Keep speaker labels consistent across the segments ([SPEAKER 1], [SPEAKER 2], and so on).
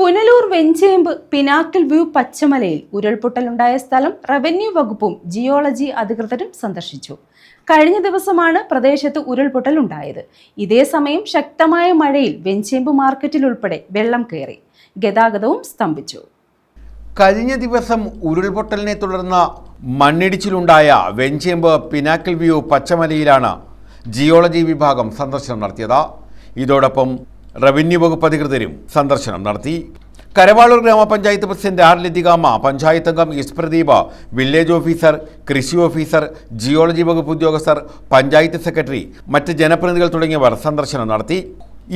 [SPEAKER 1] Punalur Venchemp pinnacle view പച്ചമലയിൽ ഉരുൾപൊട്ടലുണ്ടായ സ്ഥലം റവന്യൂ വകുപ്പും ജിയോളജി അധികൃതരും സന്ദർശിച്ചു. കഴിഞ്ഞ ദിവസമാണ് പ്രദേശത്ത് ഉരുൾപൊട്ടൽ ഉണ്ടായത്. ഇതേ സമയം ശക്തമായ മഴയിൽ വെഞ്ചേമ്പ് മാർക്കറ്റിൽ ഉൾപ്പെടെ വെള്ളം കയറി. ഗതാഗതവും സ്തംഭിച്ചു.
[SPEAKER 2] കഴിഞ്ഞ ദിവസം ഉരുൾപൊട്ടലിനെ തുടർന്ന് മണ്ണിടിച്ചിലുണ്ടായ വെഞ്ചേമ്പ് പിനാക്കിൾ വ്യൂ പച്ചമലയിലാണ് ജിയോളജി വിഭാഗം സന്ദർശനം നടത്തിയത്. ഇതോടൊപ്പം റവന്യൂ വകുപ്പ് അധികൃതരും സന്ദർശനം നടത്തി. കരവാളൂർ ഗ്രാമപഞ്ചായത്ത് പ്രസിഡന്റ് ആർ ലതികാമ്മ പഞ്ചായത്ത് അംഗം എസ് പ്രദീപ വില്ലേജ് ഓഫീസർ കൃഷി ഓഫീസർ ജിയോളജി വകുപ്പ് ഉദ്യോഗസ്ഥർ പഞ്ചായത്ത് സെക്രട്ടറി മറ്റ് ജനപ്രതിനിധികൾ തുടങ്ങിയവർ സന്ദർശനം നടത്തി.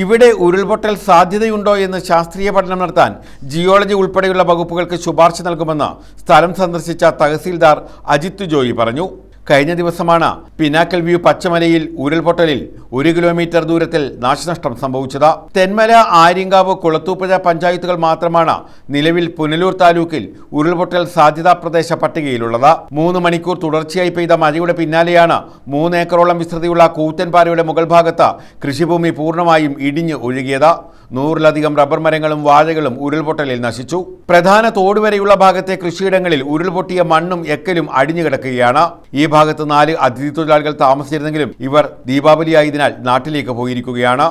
[SPEAKER 2] ഇവിടെ ഉരുൾപൊട്ടൽ സാധ്യതയുണ്ടോ എന്ന് ശാസ്ത്രീയ പഠനം നടത്താൻ ജിയോളജി ഉൾപ്പെടെയുള്ള വകുപ്പുകൾക്ക് ശുപാർശ നൽകുമെന്ന് സ്ഥലം സന്ദർശിച്ച തഹസീൽദാർ അജിത് ജോയി പറഞ്ഞു. കഴിഞ്ഞ ദിവസമാണ് പിനാക്കൽ വ്യൂ പച്ചമലയിൽ ഉരുൾപൊട്ടലിൽ ഒരു കിലോമീറ്റർ ദൂരത്തിൽ നാശനഷ്ടം സംഭവിച്ചത്. തെന്മല ആര്യങ്കാവ് കുളത്തൂപ്പുഴ പഞ്ചായത്തുകൾ മാത്രമാണ് നിലവിൽ പുനലൂർ താലൂക്കിൽ ഉരുൾപൊട്ടൽ സാധ്യതാ പ്രദേശ പട്ടികയിലുള്ളത്. മൂന്ന് മണിക്കൂർ തുടർച്ചയായി പെയ്ത മഴയുടെ പിന്നാലെയാണ് മൂന്ന് ഏക്കറോളം വിസ്തൃതിയുള്ള കൂത്തൻപാറയുടെ മുകൾ ഭാഗത്ത് കൃഷിഭൂമി പൂർണമായും ഇടിഞ്ഞ് ഒഴുകിയത്. നൂറിലധികം റബ്ബർ മരങ്ങളും വാഴകളും ഉരുൾപൊട്ടലിൽ നശിച്ചു. പ്രധാന തോടുവരെയുള്ള ഭാഗത്തെ കൃഷിയിടങ്ങളിൽ ഉരുൾപൊട്ടിയ മണ്ണും എക്കലും അടിഞ്ഞു കിടക്കുകയാണ് ഈ ഭാഗത്ത് നാല് അതിഥി തൊഴിലാളികൾ താമസിച്ചിരുന്നെങ്കിലും ഇവർ ദീപാവലിയായതിനാൽ നാട്ടിലേക്ക് പോയിരിക്കുകയാണ്.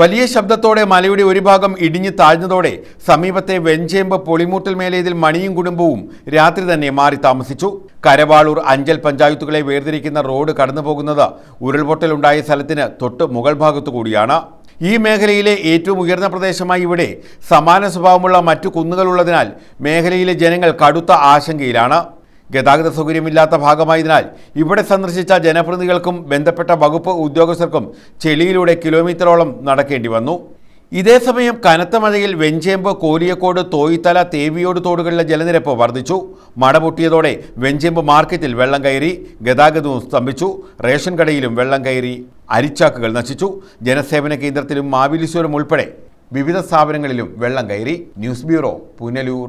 [SPEAKER 2] വലിയ ശബ്ദത്തോടെ മലയുടെ ഒരു ഭാഗം ഇടിഞ്ഞു താഴ്ന്നതോടെ സമീപത്തെ വെഞ്ചേമ്പ് പൊളിമൂട്ടൽ മേലേതിൽ മണിയും കുടുംബവും രാത്രി തന്നെ മാറി താമസിച്ചു. കരവാളൂർ അഞ്ചൽ പഞ്ചായത്തുകളെ വേർതിരിക്കുന്ന റോഡ് കടന്നു പോകുന്നത് ഉരുൾപൊട്ടലുണ്ടായ സ്ഥലത്തിന് തൊട്ട് മുകൾ ഭാഗത്തു കൂടിയാണ്. ഈ മേഖലയിലെ ഏറ്റവും ഉയർന്ന പ്രദേശമായി ഇവിടെ സമാന സ്വഭാവമുള്ള മറ്റു കുന്നുകളുള്ളതിനാൽ മേഖലയിലെ ജനങ്ങൾ കടുത്ത ആശങ്കയിലാണ്. ഗതാഗത സൗകര്യമില്ലാത്ത ഭാഗമായതിനാൽ ഇവിടെ സന്ദർശിച്ച ജനപ്രതിനിധികൾക്കും ബന്ധപ്പെട്ട വകുപ്പ് ഉദ്യോഗസ്ഥർക്കും ചെളിയിലൂടെ കിലോമീറ്ററോളം നടക്കേണ്ടി വന്നു. ഇതേസമയം കനത്ത മഴയിൽ വെഞ്ചേമ്പ് കോലിയക്കോട് തോയിത്തല തേവിയോട് തോടുകളിലെ ജലനിരപ്പ് വർദ്ധിച്ചു. മഴ പൊട്ടിയതോടെ വെഞ്ചേമ്പ് മാർക്കറ്റിൽ വെള്ളം കയറി ഗതാഗതവും സ്തംഭിച്ചു. റേഷൻ കടയിലും വെള്ളം കയറി അരിച്ചാക്കുകൾ നശിച്ചു. ജനസേവന കേന്ദ്രത്തിലും മാവിലിശ്വരം ഉൾപ്പെടെ വിവിധ സ്ഥാപനങ്ങളിലും വെള്ളം കയറി. News bureau Punalur.